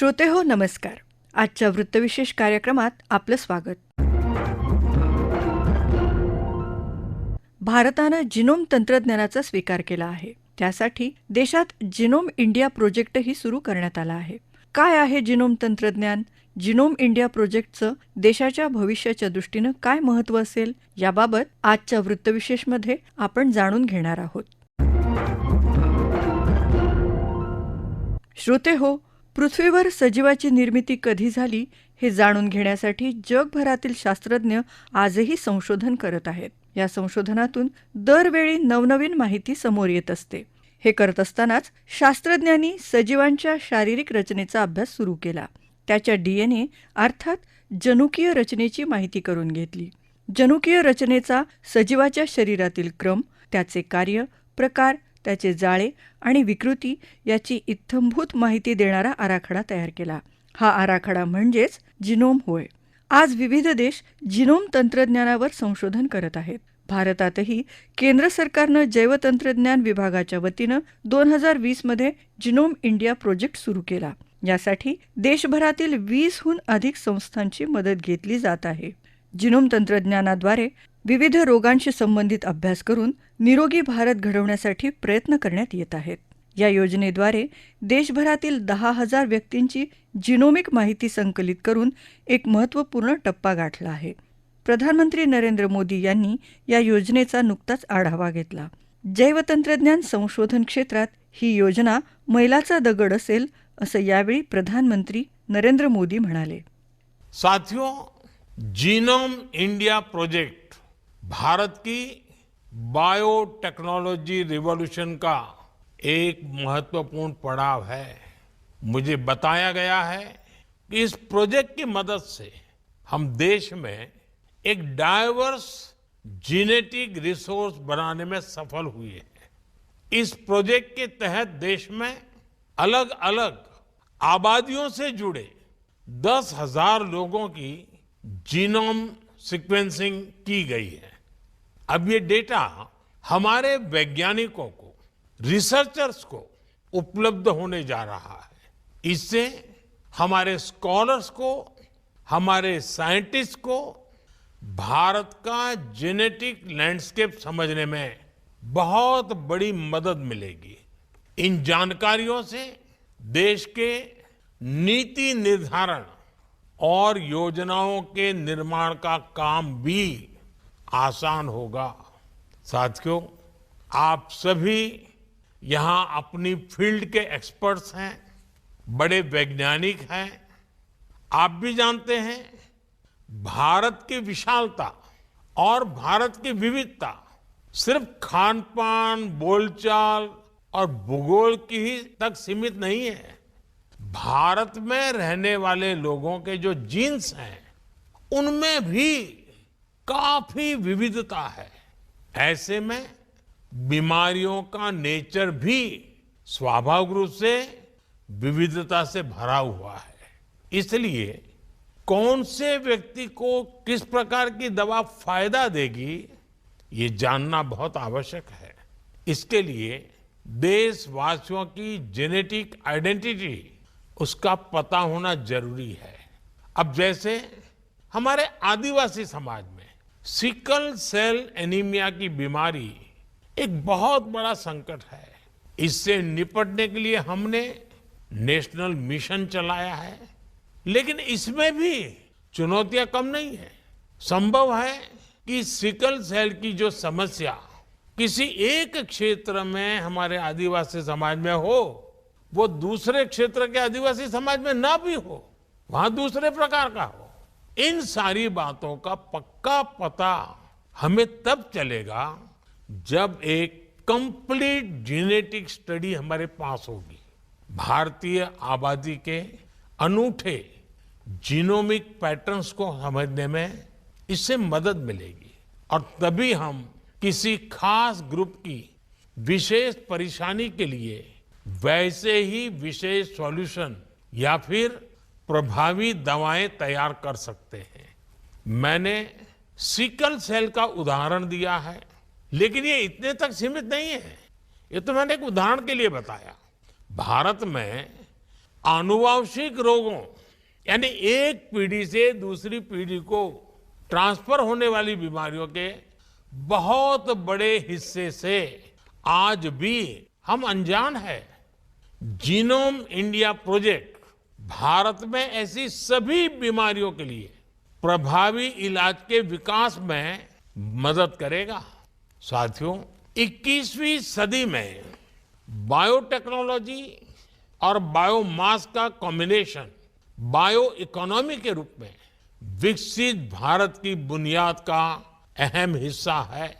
श्रोते हो नमस्कार. आजच्या वृत्तविशेष कार्यक्रमात आपलं स्वागत. भारतानं जिनोम तंत्रज्ञानाचा स्वीकार केला आहे. त्यासाठी देशात जिनोम इंडिया प्रोजेक्टही सुरू करण्यात आला आहे. काय आहे जिनोम तंत्रज्ञान? जिनोम इंडिया प्रोजेक्टचं देशाच्या भविष्याच्या दृष्टीनं काय महत्त्व असेल? याबाबत आजच्या वृत्तविशेषमध्ये आपण जाणून घेणार आहोत. श्रोते हो पृथ्वीवर सजीवाची निर्मिती कधी झाली हे जाणून घेण्यासाठी जगभरातील शास्त्रज्ञ आजही संशोधन करत आहेत. या संशोधनातून दरवेळी नवनवीन माहिती समोर येत असते. हे करत असतानाच शास्त्रज्ञांनी सजीवांच्या शारीरिक रचनेचा अभ्यास सुरू केला. त्याच्या डीएनए अर्थात जनुकीय रचनेची माहिती करून घेतली. जनुकीय रचनेचा सजीवाच्या शरीरातील क्रम त्याचे कार्य प्रकार त्याचे जाळे आणि विकृती याची इत्थंभूत माहिती देणारा आराखडा तयार केला. हा आराखडा म्हणजेच जिनोम होय. आज विविध देश जिनोम तंत्रज्ञानावर संशोधन करत आहेत. भारतातही केंद्र सरकारनं जैवतंत्रज्ञान विभागाच्या वतीनं दोन हजार वीसमध्ये जिनोम इंडिया प्रोजेक्ट सुरू केला. यासाठी देशभरातील वीसहून अधिक संस्थांची मदत घेतली जात आहे. जिनोम तंत्रज्ञानाद्वारे विविध रोगांशी संबंधित अभ्यास करून निरोगी भारत घडवण्यासाठी प्रयत्न करण्यात येत आहेत. या योजनेद्वारे देशभरातील दहा हजार व्यक्तींची जिनोमिक माहिती संकलित करून एक महत्त्वपूर्ण टप्पा गाठला आहे. प्रधानमंत्री नरेंद्र मोदी यांनी या योजनेचा नुकताच आढावा घेतला. जैवतंत्रज्ञान संशोधन क्षेत्रात ही योजना मैलाचा दगड असेल असं यावेळी प्रधानमंत्री नरेंद्र मोदी म्हणाले. साथियों जीनोम इंडिया प्रोजेक्ट भारत की बायोटेक्नोलॉजी रिवॉल्यूशन का एक महत्वपूर्ण पड़ाव है। मुझे बताया गया है कि इस प्रोजेक्ट की मदद से हम देश में एक डाइवर्स जीनेटिक रिसोर्स बनाने में सफल हुए हैं। इस प्रोजेक्ट के तहत देश में अलग अलग आबादियों से जुड़े दस हज़ार लोगों की जीनोम सीक्वेंसिंग की गई है। अब ये डेटा हमारे वैज्ञानिकों को, रिसर्चर्स को उपलब्ध होने जा रहा है। इससे हमारे स्कॉलर्स को, हमारे साइंटिस्ट को, भारत का जेनेटिक लैंडस्केप समझने में बहुत बड़ी मदद मिलेगी। इन जानकारियों से देश के नीति निर्धारण और योजनाओं के निर्माण का काम भी आसान होगा। साथियों, आप सभी यहाँ अपनी फ़ील्ड के एक्सपर्ट्स हैं, बड़े वैज्ञानिक हैं। आप भी जानते हैं, भारत की विशालता और भारत की विविधता सिर्फ़ खान पान बोलचाल और भूगोल की ही तक सीमित नहीं है। भारत में रहने वाले लोगों के जो जीन्स हैं, उनमें भी काफ़ी विविधता है। ऐसे में बीमारियों का नेचर भी स्वाभाविक रूप से विविधता से भरा हुआ है। इसलिए कौन से व्यक्ति को किस प्रकार की दवा फ़ायदा देगी, ये जानना बहुत आवश्यक है। इसके लिए देशवासियों की जेनेटिक आइडेंटिटी, उसका पता होना ज़रूरी है। अब जैसे हमारे आदिवासी समाज में सिकल सेल एनीमिया की बीमारी एक बहुत बड़ा संकट है। इससे निपटने के लिए हमने नेशनल मिशन चलाया है, लेकिन इसमें भी चुनौतियाँ कम नहीं है। संभव है कि सिकल सेल की जो समस्या किसी एक क्षेत्र में हमारे आदिवासी समाज में हो, वो दूसरे क्षेत्र के आदिवासी समाज में ना भी हो, वहाँ दूसरे प्रकार का हो। इन सारी बातों का पक्का पता हमें तब चलेगा जब एक कंप्लीट जेनेटिक स्टडी हमारे पास होगी। भारतीय आबादी के अनूठे जीनोमिक पैटर्न्स को समझने में इससे मदद मिलेगी और तभी हम किसी खास ग्रुप की विशेष परेशानी के लिए वैसे ही विशेष सॉल्यूशन या फिर प्रभावी दवाएँ तैयार कर सकते हैं। मैंने सिकल सेल का उदाहरण दिया है, लेकिन ये इतने तक सीमित नहीं है। ये तो मैंने एक उदाहरण के लिए बताया। भारत में आनुवांशिक रोगों, यानी एक पीढ़ी से दूसरी पीढ़ी को ट्रांसफ़र होने वाली बीमारियों के बहुत बड़े हिस्से से आज भी हम अनजान है। जीनोम इंडिया प्रोजेक्ट भारत में ऐसी सभी बीमारियों के लिए प्रभावी इलाज के विकास में मदद करेगा। साथियों 21वीं सदी में बायोटेक्नोलॉजी और बायोमास का कॉम्बिनेशन बायो इकोनॉमी के रूप में विकसित भारत की बुनियाद का अहम हिस्सा है।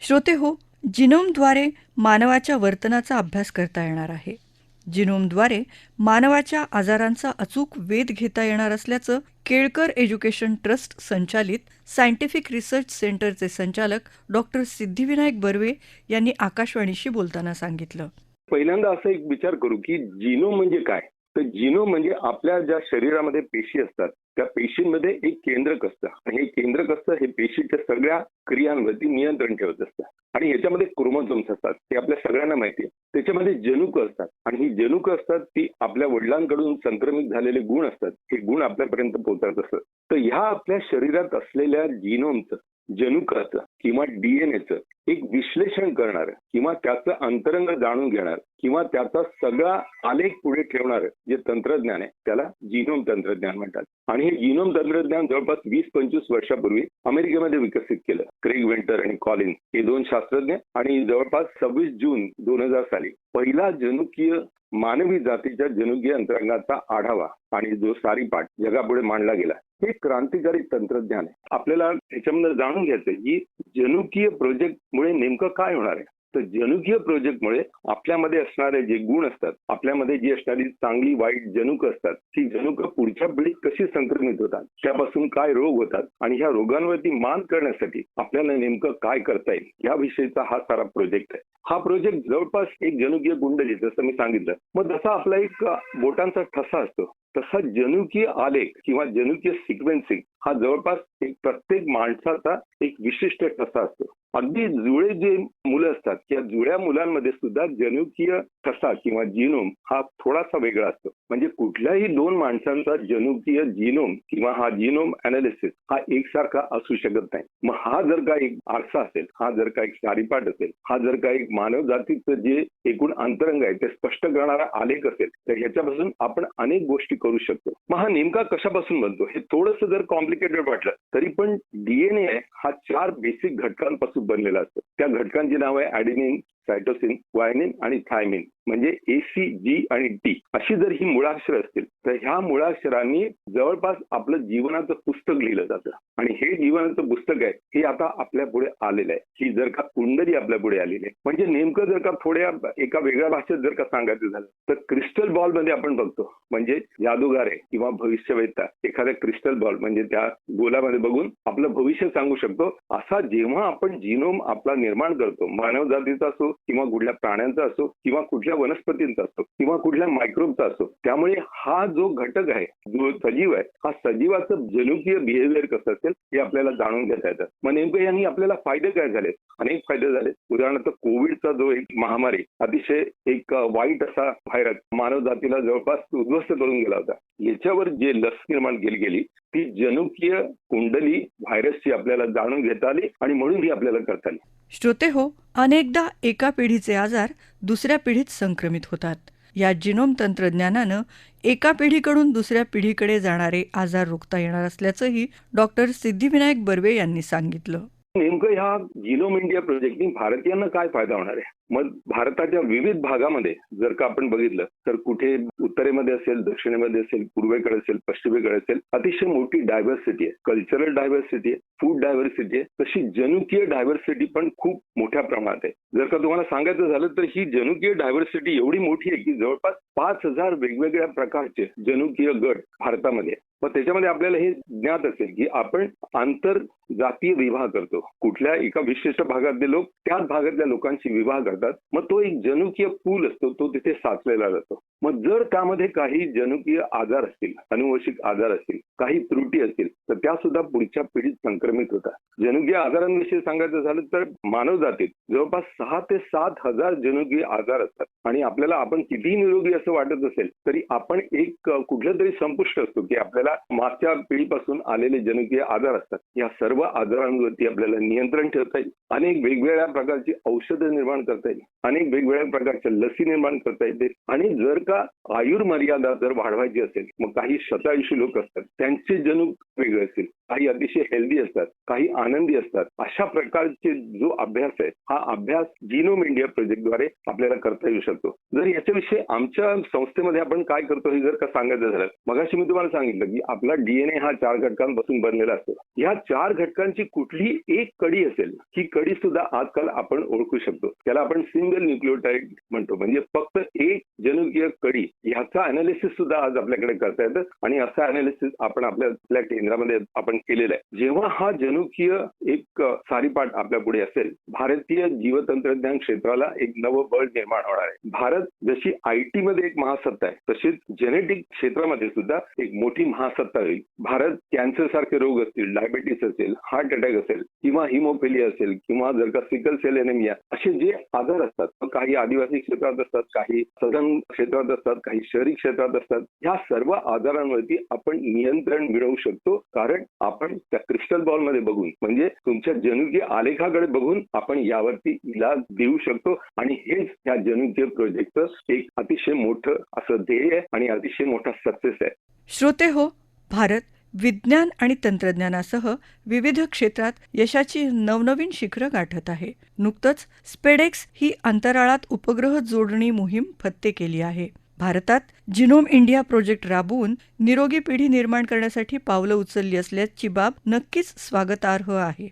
श्रोते हो जिनोमद्वारे मानवाच्या वर्तनाचा अभ्यास करता येणार आहे. जिनोमद्वारे मानवाच्या आजारांचा अचूक वेध घेता येणार असल्याचं केळकर एज्युकेशन ट्रस्ट संचालित सायंटिफिक रिसर्च सेंटरचे संचालक डॉक्टर सिद्धिविनायक बर्वे यांनी आकाशवाणीशी बोलताना सांगितलं. पहिल्यांदा असं एक विचार करू की जिनो म्हणजे काय? तर जिनो म्हणजे आपल्या ज्या शरीरामध्ये पेशी असतात त्या पेशींमध्ये एक केंद्रक असतं आणि हे केंद्रक असतं हे पेशीच्या सगळ्या क्रियांवरती नियंत्रण ठेवत असतं. आणि याच्यामध्ये क्रोमोझोम्स असतात ते आपल्या सगळ्यांना माहिती आहे. त्याच्यामध्ये जनुक असतात. आणि ही जनुक असतात ती आपल्या वडिलांकडून संक्रमित झालेले गुण असतात. हे गुण आपल्यापर्यंत पोहोचत असतात. तर ह्या आपल्या शरीरात असलेल्या जिनोमचं जनुकाचं किंवा डीएनएचं एक विश्लेषण करणार किंवा त्याचं अंतरंग जाणून घेणार किंवा त्याचा सगळा आलेख पुढे ठेवणार जे तंत्रज्ञान आहे त्याला जिनोम तंत्रज्ञान म्हणतात. आणि हे जिनोम तंत्रज्ञान जवळपास वीस पंचवीस वर्षापूर्वी अमेरिकेमध्ये विकसित केलं. क्रेग वेंटर आणि कॉलिन हे दोन शास्त्रज्ञ आणि जवळपास सव्वीस जून दोन हजार साली पहिला जनुकीय मानवी जातीच्या जनुकीय अंतरंगाचा आढावा आणि जो सारीपाठ जगापुढे मांडला गेला. हे क्रांतिकारी तंत्रज्ञान आहे. आपल्याला ह्याच्यामध्ये जाणून घ्यायचं की जनुकीय प्रोजेक्ट मुळे नेमकं काय होणार आहे? तर जनुकीय प्रोजेक्टमुळे आपल्यामध्ये असणारे जे गुण असतात आपल्यामध्ये जी असणारी चांगली वाईट जनुक असतात ती जनुक पुढच्या पिढीत कशी संक्रमित होतात त्यापासून काय रोग होतात आणि ह्या रोगांवरती मान करण्यासाठी आपल्याला नेमकं काय करता येईल याविषयीचा हा सारा प्रोजेक्ट आहे. हा प्रोजेक्ट जवळपास एक जनुकीय कुंडली जसं मी सांगितलं. मग जसा आपला एक बोटांचा ठसा असतो. तसा जनुकीय आलेख किंवा जनुकीय सिक्वेन्सिंग हा जवळपास एक प्रत्येक माणसाचा एक विशिष्ट ठसा असतो. अगदी जुळे जे मुलं असतात त्या जुळ्या मुलांमध्ये सुद्धा जनुकीय ठसा किंवा जिनोम हा थोडासा वेगळा असतो. म्हणजे कुठल्याही दोन माणसांचा जनुकीय जिनोम किंवा हा जिनोम अनालिसिस हा एकसारखा असू शकत नाही. मग हा जर का एक आरसा असेल हा जर का एक सारीपाठ असेल हा जर का एक मानव जातीचं जे एकूण अंतरंग आहे ते स्पष्ट करणारा आलेख असेल तर ह्याच्यापासून आपण अनेक गोष्टी करू शकतो. मग हा नेमका कशापासून बनतो? हे थोडंसं जर कॉम्प्लिकेटेड वाटलं तरी पण डीएनए हा चार बेसिक घटकांपासून बनलेला असतो. त्या घटकांची नाव आहे ॲडिनिन सायटोसिन वायनिन आणि थायमिन म्हणजे ए सी जी आणि डी अशी जर ही मुळाक्षर असतील तर ह्या मुळाक्षरांनी जवळपास आपलं जीवनाचं पुस्तक लिहिलं जातं. आणि हे जीवनाचं पुस्तक आहे हे आता आपल्या पुढे आलेलं आहे. ही जर का कुंडली आपल्या पुढे आलेली आहे. म्हणजे नेमकं जर का थोड्या एका वेगळ्या भाषेत जर का सांगायचं झालं तर क्रिस्टल बॉलमध्ये आपण बघतो. म्हणजे जादूगार आहे किंवा भविष्यवेत्ता एखाद्या क्रिस्टल बॉल म्हणजे त्या गोलामध्ये बघून आपलं भविष्य सांगू शकतो. असा जेव्हा आपण जिनोम आपला निर्माण करतो मानव जातीचा असो किंवा कुठल्या प्राण्यांचा असो किंवा कुठल्या वनस्पतींचा असो किंवा कुठल्या मायक्रोबचा असो त्यामुळे हा जो घटक आहे जो सजीव आहे हा सजीवाचं जनुकीय बिहेवियर कसं असेल हे आपल्याला जाणून घेता येतं. मग नेमकं यांनी आपल्याला फायदे काय झाले अनेक फायदे झाले उदाहरणार्थ कोविडचा जो एक महामारी अतिशय एक वाईट असा व्हायरस मानव जातीला जवळपास उद्ध्वस्त करून गेला होता. याच्यावर जे लस निर्माण केली गेली ती जनुकीय कुंडली व्हायरसची आपल्याला जाणून घेता आली आणि म्हणून ही आपल्याला करता आली. श्रोते हो अनेकदा एका पिढीचे आजार दुसऱ्या पिढीत संक्रमित होतात. या जिनोम तंत्रज्ञानानं एका पिढीकडून दुसऱ्या पिढीकडे जाणारे आजार रोखता येणार असल्याचंही डॉक्टर सिद्धिविनायक बर्वे यांनी सांगितलं. नेमकं ह्या जिनोम इंडिया प्रोजेक्टनी भारतीयांना काय फायदा होणार आहे? मग भारताच्या विविध भागामध्ये जर का आपण बघितलं तर कुठे उत्तरेमध्ये असेल दक्षिणेमध्ये असेल पूर्वेकडे असेल पश्चिमेकडे असेल अतिशय मोठी डायव्हर्सिटी आहे. कल्चरल डायव्हर्सिटी आहे फूड डायव्हर्सिटी आहे. तशी जनुकीय डायव्हर्सिटी पण खूप मोठ्या प्रमाणात आहे. जर का तुम्हाला सांगायचं झालं तर ही जनुकीय डायव्हर्सिटी एवढी मोठी आहे की जवळपास पाच हजार वेगवेगळ्या प्रकारचे जनुकीय गट भारतामध्ये मग त्याच्यामध्ये आपल्याला हे ज्ञात असेल की आपण आंतर जातीय विवाह करतो. कुठल्या एका विशिष्ट भागातले लोक त्याच भागातल्या लोकांशी विवाह करतात. मग तो एक जनुकीय पूल असतो तो तिथे साचलेला जातो. मग जर त्यामध्ये काही जनुकीय आजार असतील अनुवंशिक आजार असतील काही त्रुटी असतील तर त्या सुद्धा पुढच्या पिढीत संक्रमित होतात. जनुकीय आजारांविषयी सांगायचं झालं तर मानव जातीत जवळपास सहा ते सात हजार जनुकीय आजार असतात. आणि आपल्याला आपण कितीही निरोगी असं वाटत असेल तरी आपण एक कुठल्या कुठलं तरी संपुष्ट असतो की आपल्याला मागच्या पिढीपासून आलेले जनुकीय आजार असतात. या सर्व आजारांवरती आपल्याला नियंत्रण ठेवता येईल. अनेक वेगवेगळ्या प्रकारची औषधं निर्माण करता येईल. अनेक वेगवेगळ्या प्रकारच्या लसी निर्माण करता येतील. आणि जर का आयुर्मर्यादा जर वाढवायची असेल मग काही शतायुषी लोक असतात. त्यांचे जनुक वेगळे असतील काही अतिशय हेल्दी असतात काही आनंदी असतात. अशा प्रकारचे जो अभ्यास आहे हा अभ्यास जिनोम इंडिया प्रोजेक्टद्वारे आपल्याला करता येऊ शकतो. जर याच्याविषयी आमच्या संस्थेमध्ये आपण काय करतो हे जर का सांगायचं झालं मगाशी मी तुम्हाला सांगितलं की आपला डीएनए हा चार घटकांपासून बनलेला असतो. ह्या चार घटकांची कुठली एक कडी असेल ही कडी सुद्धा आजकाल आपण ओळखू शकतो. त्याला आपण सिंगल न्यूक्लिओटाईड म्हणतो. म्हणजे फक्त एक जनुकीय कडी ह्याचा अनालिसिस सुद्धा आज आपल्याकडे करता येतं. आणि असं अनालिसिस आपण आपल्या आपल्या केंद्रामध्ये आपण केलेलं आहे. जेव्हा हा जनुकीय एक सारीपाठ आपल्या पुढे असेल भारतीय जीवतंत्रज्ञान क्षेत्राला एक नवं बळ निर्माण होणार आहे. भारत जशी आयटी मध्ये एक महासत्ता आहे तशीच जेनेटिक क्षेत्रामध्ये सुद्धा एक मोठी महासत्ता होईल. भारत कॅन्सर सारखे रोग असतील डायबेटीस असेल हार्ट अटॅक असेल किंवा हिमोफिलिया असेल किंवा जर का सिकल सेल एनेमिया असे जे आजार असतात काही आदिवासी क्षेत्रात असतात काही सदन क्षेत्रात असतात काही शहरी क्षेत्रात असतात ह्या सर्व आजारांवरती आपण नियंत्रण मिळवू शकतो. कारण आपण त्या क्रिस्टल बॉलमध्ये बघून म्हणजे तुमच्या जनुकीय आलेखाकडे बघून आपण यावरती इलाज देऊ शकतो. आणि हेच या जनुकीय प्रोजेक्टचं एक अतिशय मोठं असं ध्येय आहे आणि अतिशय मोठा सक्सेस आहे. श्रोते हो भारत विज्ञान आणि तंत्रज्ञानासह विविध क्षेत्रात यशाची नवनवीन शिखरं गाठत आहे. नुकतंच स्पेडेक्स ही अंतराळात उपग्रह जोडणी मोहीम फत्ते केली आहे. भारतात जिनोम इंडिया प्रोजेक्ट राबवून निरोगी पिढी निर्माण करण्यासाठी पावलं उचलली असल्याची बाब नक्कीच स्वागतार्ह आहे.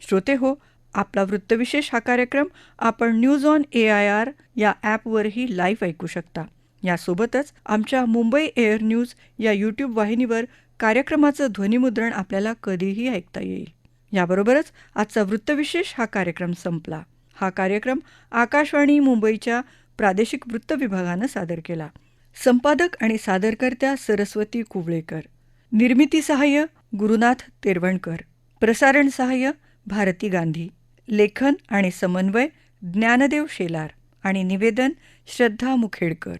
श्रोते हो आपला वृत्तविशेष हा कार्यक्रम आपण news on A I R या ॲपवरही लाईव्ह ऐकू शकता. यासोबतच आमच्या मुंबई एअर न्यूज या यूट्यूब वाहिनीवर कार्यक्रमाचं ध्वनिमुद्रण आपल्याला कधीही ऐकता येईल. याबरोबरच आजचा वृत्तविशेष हा कार्यक्रम संपला. हा कार्यक्रम आकाशवाणी मुंबईच्या प्रादेशिक वृत्त विभागानं सादर केला. संपादक आणि सादरकर्त्या सरस्वती कुवळेकर. निर्मिती सहाय्य गुरुनाथ तेरवणकर. प्रसारण सहाय्य भारती गांधी. लेखन आणि समन्वय ज्ञानदेव शेलार आणि निवेदन श्रद्धा मुखेडकर.